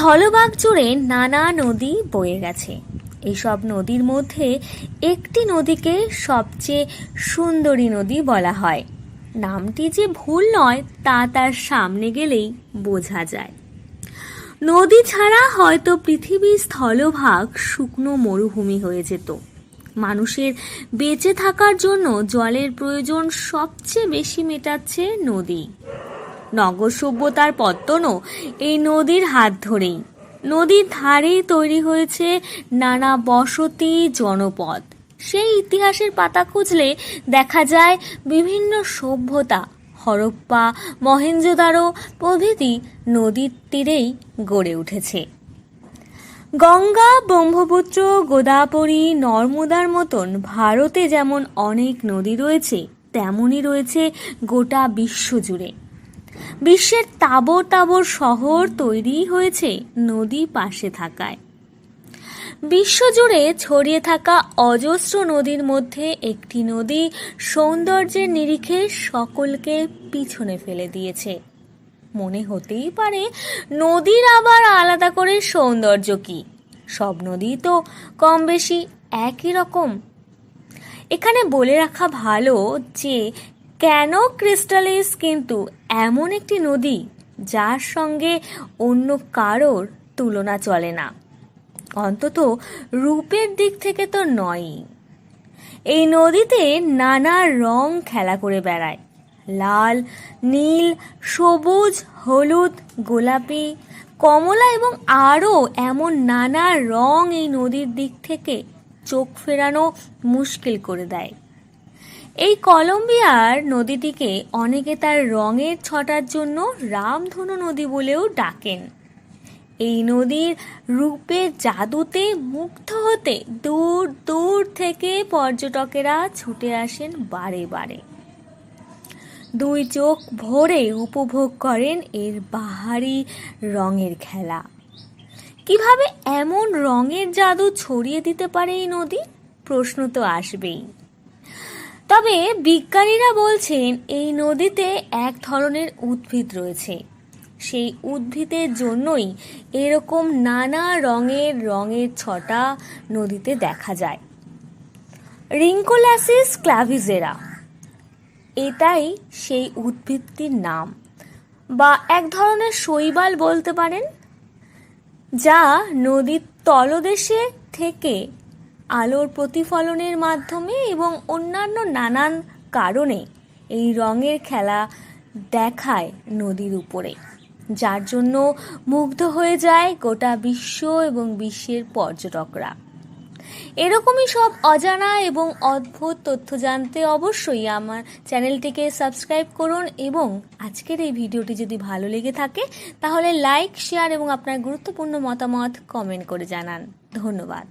স্থলভাগ জুড়ে নানা নদী বয়ে গেছে। এইসব নদীর মধ্যে একটি নদীকে সবচেয়ে সুন্দরী নদী বলা হয়। নামটি যে ভুল নয়, তা তার সামনে গেলেই বোঝা যায়। নদী ছাড়া হয়তো পৃথিবীর স্থলভাগ শুকনো মরুভূমি হয়ে যেত। মানুষের বেঁচে থাকার জন্য জলের প্রয়োজন সবচেয়ে বেশি মেটাচ্ছে নদী। নগর সভ্যতার পত্তনও এই নদীর হাত ধরেই। নদীর ধারেই তৈরি হয়েছে নানা বসতি জনপদ। সেই ইতিহাসের পাতা খুঁজলে দেখা যায় বিভিন্ন সভ্যতা, হরপ্পা মহেঞ্জোদারো প্রভৃতি নদীর তীরেই গড়ে উঠেছে। গঙ্গা, ব্রহ্মপুত্র, গোদাবরী, নর্মদার মতন ভারতে যেমন অনেক নদী রয়েছে, তেমনই রয়েছে গোটা বিশ্ব জুড়ে। বিশ্বের তাবর তাবর শহর তৈরি হয়েছে নদী পাশে থাকায়। বিশ্বজুড়ে ছড়িয়ে থাকা অজস্র নদীর মধ্যে একটি নদী সৌন্দর্যের নিরিখে সকলকে পিছনে ফেলে দিয়েছে। মনে হতেই পারে, নদীর আবার আলাদা করে সৌন্দর্য কি? সব নদী তো কম বেশি একই রকম। এখানে বলে রাখা ভালো যে কেন ক্রিস্টালিস কিন্তু এমন একটি নদী যার সঙ্গে অন্য কারোর তুলনা চলে না? অন্তত রূপের দিক থেকে তো নয়ই। এই নদীতে নানা রং খেলা করে বেড়ায়। লাল, নীল, সবুজ, হলুদ, গোলাপি, কমলা এবং আরও এমন নানা রং এই নদীর দিক থেকে চোখ ফেরানো মুশকিল করে দেয়। এই কলম্বিয়ার নদীটিকে অনেকে তার রঙের ছটার জন্য রামধনু নদী বলেও ডাকেন। এই নদীর রূপের জাদুতে মুগ্ধ হতে দূর দূর থেকে পর্যটকেরা ছুটে আসেন বারে বারে। দুই চোখ ভরে উপভোগ করেন এর বাহারি রঙের খেলা। কীভাবে এমন রঙের জাদু ছড়িয়ে দিতে পারে এই নদী? প্রশ্ন তো আসবেই। তবে বিজ্ঞানীরা বলছেন, এই নদীতে এক ধরনের উদ্ভিদ রয়েছে। সেই উদ্ভিদের জন্যই এরকম নানা রঙের রঙের ছটা নদীতে দেখা যায়। রিঙ্কোলাসিস ক্লাভিজেরা, এটাই সেই উদ্ভিদটির নাম। বা এক ধরনের শৈবাল বলতে পারেন, যা নদীর তলদেশে থেকে আলোর প্রতিফলনের মাধ্যমে এবং অন্যান্য নানান কারণে এই রঙের খেলা দেখায় নদীর উপরে, যার জন্য মুগ্ধ হয়ে যায় গোটা বিশ্ব এবং বিশ্বের পর্যটকরা। এরকমই সব অজানা এবং অদ্ভুত তথ্য জানতে অবশ্যই আমার চ্যানেলটিকে সাবস্ক্রাইব করুন এবং আজকের এই ভিডিওটি যদি ভালো লেগে থাকে, তাহলে লাইক, শেয়ার এবং আপনার গুরুত্বপূর্ণ মতামত কমেন্ট করে জানান। ধন্যবাদ।